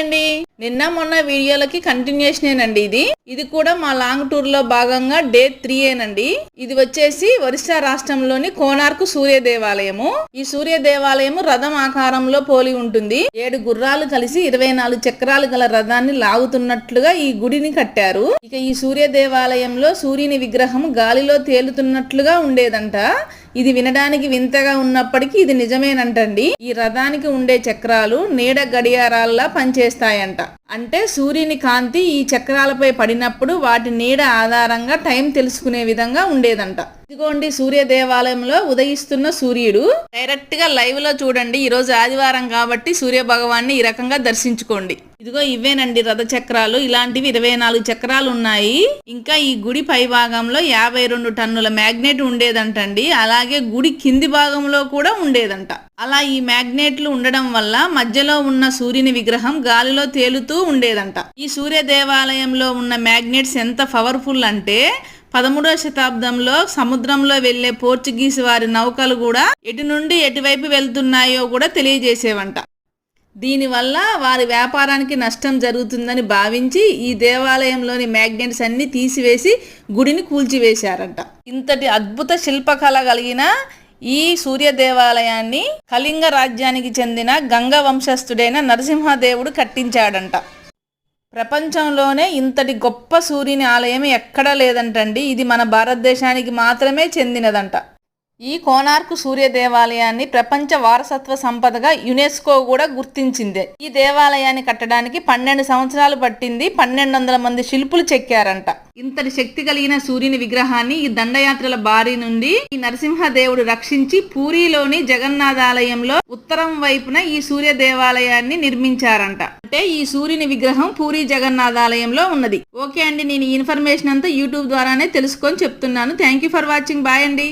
అండి. నిన్న మొన్న వీడియోలకి కంటిన్యూషన్ అండి ఇది. ఇది కూడా మా లాంగ్ టూర్లో భాగంగా డే త్రీ ఏనండి ఇది వచ్చేసి ఒరిస్సా రాష్ట్రంలోని కోనార్కు సూర్య దేవాలయము ఈ సూర్య దేవాలయము రథం ఆకారంలో పోలి ఉంటుంది. ఏడు గుర్రాలు కలిసి ఇరవై నాలుగు చక్రాలు గల రథాన్ని లాగుతున్నట్లుగా ఈ గుడిని కట్టారు. ఇక ఈ సూర్య దేవాలయంలో సూర్యుని విగ్రహం గాలిలో తేలుతున్నట్లుగా ఉండేదంట. ఇది వినడానికి వింతగా ఉన్నప్పటికీ ఇది నిజమేనంటండి. ఈ రథానికి ఉండే చక్రాలు నీడ గడియారాల్లా పనిచేస్తాయంట. అంటే సూర్యుని కాంతి ఈ చక్రాలపై పడినప్పుడు వాటి నీడ ఆధారంగా టైం తెలుసుకునే విధంగా ఉండేదంట. ఇదిగోండి సూర్య దేవాలయంలో ఉదయిస్తున్న సూర్యుడు. డైరెక్ట్గా లైవ్లో చూడండి. ఈ రోజు ఆదివారం కాబట్టి సూర్య భగవాన్ని ఈ రకంగా దర్శించుకోండి. ఇదిగో ఇవేనండి రథ చక్రాలు. ఇలాంటివి ఇరవై నాలుగు చక్రాలు ఉన్నాయి. ఇంకా ఈ గుడి పై భాగంలో యాభై రెండు టన్నుల మ్యాగ్నెట్ ఉండేదంటండి. అలాగే గుడి కింది భాగంలో కూడా ఉండేదంట. అలా ఈ మ్యాగ్నెట్లు ఉండడం వల్ల మధ్యలో ఉన్న సూర్యుని విగ్రహం గాలిలో తేలుతూ ఉండేదంట. ఈ సూర్య దేవాలయంలో ఉన్న మ్యాగ్నెట్స్ ఎంత పవర్ఫుల్ అంటే పదమూడవ శతాబ్దంలో సముద్రంలో వెళ్ళే పోర్చుగీస్ వారి నౌకలు కూడా ఎటు నుండి ఎటువైపు వెళ్తున్నాయో కూడా తెలియజేసేవంట. దీనివల్ల వారి వ్యాపారానికి నష్టం జరుగుతుందని భావించి ఈ దేవాలయంలోని మ్యాగ్నెట్స్ అన్ని తీసివేసి గుడిని కూల్చివేశారంట. ఇంతటి అద్భుత శిల్పకళ కలిగిన ఈ సూర్య దేవాలయాన్ని కళింగ రాజ్యానికి చెందిన గంగ వంశస్థుడైన నరసింహదేవుడు కట్టించాడంట. ప్రపంచంలోనే ఇంతటి గొప్ప సూర్యుని ఆలయం ఎక్కడా లేదంటండి. ఇది మన భారతదేశానికి మాత్రమే చెందినదంట. ఈ కోనార్కు సూర్య దేవాలయాన్ని ప్రపంచ వారసత్వ సంపదగా యునెస్కో కూడా గుర్తించింది. ఈ దేవాలయాన్ని కట్టడానికి పన్నెండు సంవత్సరాలు పట్టింది పన్నెండు వందల మంది శిల్పులు చెక్కారంట. ఇంతటి శక్తి కలిగిన సూర్యుని విగ్రహాన్ని ఈ దండయాత్రల బారి నుండి ఈ నరసింహదేవుడు రక్షించి పూరిలోని జగన్నాథాలయంలో ఉత్తరం వైపున ఈ సూర్య దేవాలయాన్ని నిర్మించారంట. అంటే ఈ సూర్యుని విగ్రహం పూరి జగన్నాథాలయంలో ఉన్నది. ఓకే అండి నేను ఈ ఇన్ఫర్మేషన్ అంతా యూట్యూబ్ ద్వారానే తెలుసుకొని చెప్తున్నాను. Thank you for watching. Bye అండి.